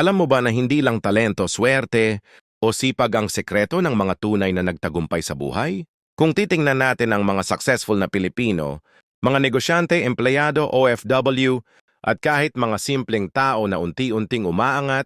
Alam mo ba na hindi lang talento, swerte, o sipag ang sekreto ng mga tunay na nagtagumpay sa buhay? Kung titingnan natin ang mga successful na Pilipino, mga negosyante, empleyado, OFW, at kahit mga simpleng tao na unti-unting umaangat,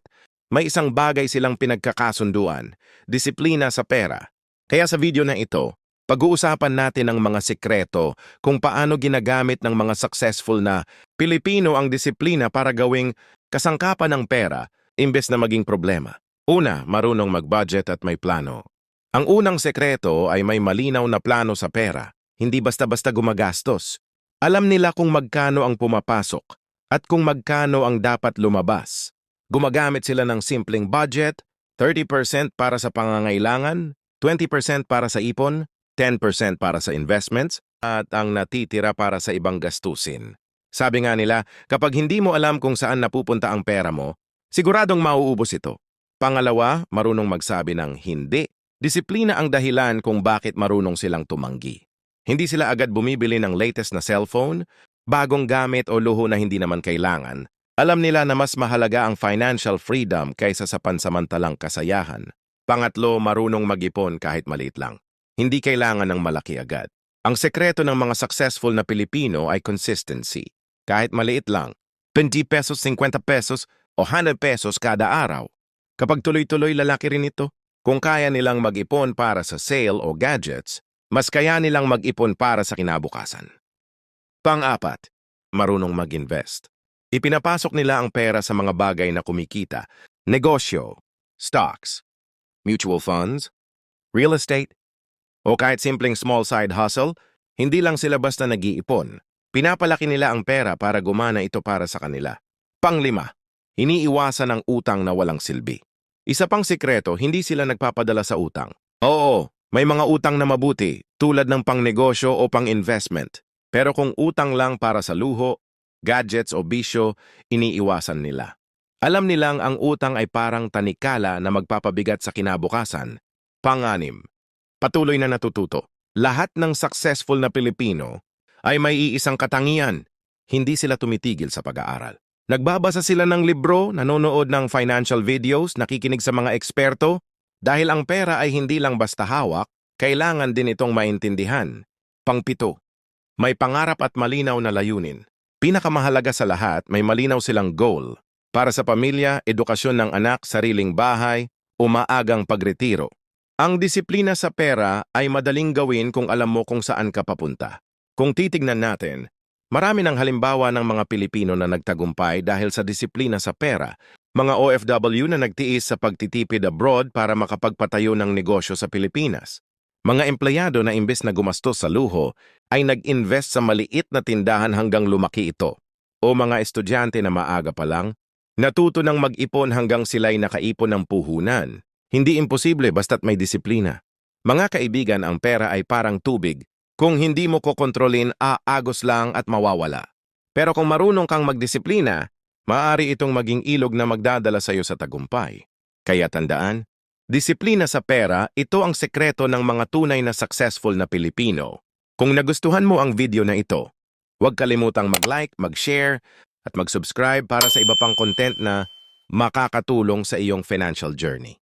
may isang bagay silang pinagkakasunduan, disiplina sa pera. Kaya sa video na ito, pag-uusapan natin ang mga sekreto kung paano ginagamit ng mga successful na Pilipino ang disiplina para gawing kasangkapan ng pera imbes na maging problema. Una, marunong mag-budget at may plano. Ang unang sekreto ay may malinaw na plano sa pera, hindi basta-basta gumagastos. Alam nila kung magkano ang pumapasok at kung magkano ang dapat lumabas. Gumagamit sila ng simpleng budget, 30% para sa pangangailangan, 20% para sa ipon, 10% para sa investments, at ang natitira para sa ibang gastusin. Sabi nga nila, kapag hindi mo alam kung saan napupunta ang pera mo, siguradong mauubos ito. Pangalawa, marunong magsabi ng hindi. Disiplina ang dahilan kung bakit marunong silang tumanggi. Hindi sila agad bumibili ng latest na cellphone, bagong gamit o luho na hindi naman kailangan. Alam nila na mas mahalaga ang financial freedom kaysa sa pansamantalang kasayahan. Pangatlo, marunong mag-ipon kahit maliit lang. Hindi kailangan ng malaki agad. Ang sekreto ng mga successful na Pilipino ay consistency. Kahit maliit lang, 20 pesos, 50 pesos o 100 pesos kada araw. Kapag tuloy-tuloy lalaki rin ito, kung kaya nilang mag-ipon para sa sale o gadgets, mas kaya nilang mag-ipon para sa kinabukasan. Pang-apat, marunong mag-invest. Ipinapasok nila ang pera sa mga bagay na kumikita, negosyo, stocks, mutual funds, real estate, o kahit simpleng small side hustle, hindi lang sila basta nag-iipon. Pinapalaki nila ang pera para gumana ito para sa kanila. Panglima, iniiwasan ang utang na walang silbi. Isa pang sikreto, hindi sila nagpapadala sa utang. Oo, may mga utang na mabuti, tulad ng pangnegosyo o pang-investment. Pero kung utang lang para sa luho, gadgets o bisyo, iniiwasan nila. Alam nilang ang utang ay parang tanikala na magpapabigat sa kinabukasan. Panganim, patuloy na natututo. Lahat ng successful na Pilipino ay may iisang katangian. Hindi sila tumitigil sa pag-aaral. Nagbabasa sila ng libro, nanonood ng financial videos, nakikinig sa mga eksperto. Dahil ang pera ay hindi lang basta hawak, kailangan din itong maintindihan. Pangpito, may pangarap at malinaw na layunin. Pinakamahalaga sa lahat, may malinaw silang goal. Para sa pamilya, edukasyon ng anak, sariling bahay, umaagang pagretiro. Ang disiplina sa pera ay madaling gawin kung alam mo kung saan ka papunta. Kung titignan natin, marami ng halimbawa ng mga Pilipino na nagtagumpay dahil sa disiplina sa pera, mga OFW na nagtiis sa pagtitipid abroad para makapagpatayo ng negosyo sa Pilipinas. Mga empleyado na imbes na gumastos sa luho ay nag-invest sa maliit na tindahan hanggang lumaki ito. O mga estudyante na maaga pa lang, natuto ng mag-ipon hanggang sila'y nakaipon ng puhunan. Hindi imposible basta't may disiplina. Mga kaibigan, ang pera ay parang tubig. Kung hindi mo kokontrolin, aagos lang at mawawala. Pero kung marunong kang magdisiplina, maaari itong maging ilog na magdadala sa iyo sa tagumpay. Kaya tandaan, disiplina sa pera, ito ang sekreto ng mga tunay na successful na Pilipino. Kung nagustuhan mo ang video na ito, huwag kalimutang mag-like, mag-share, at mag-subscribe para sa iba pang content na makakatulong sa iyong financial journey.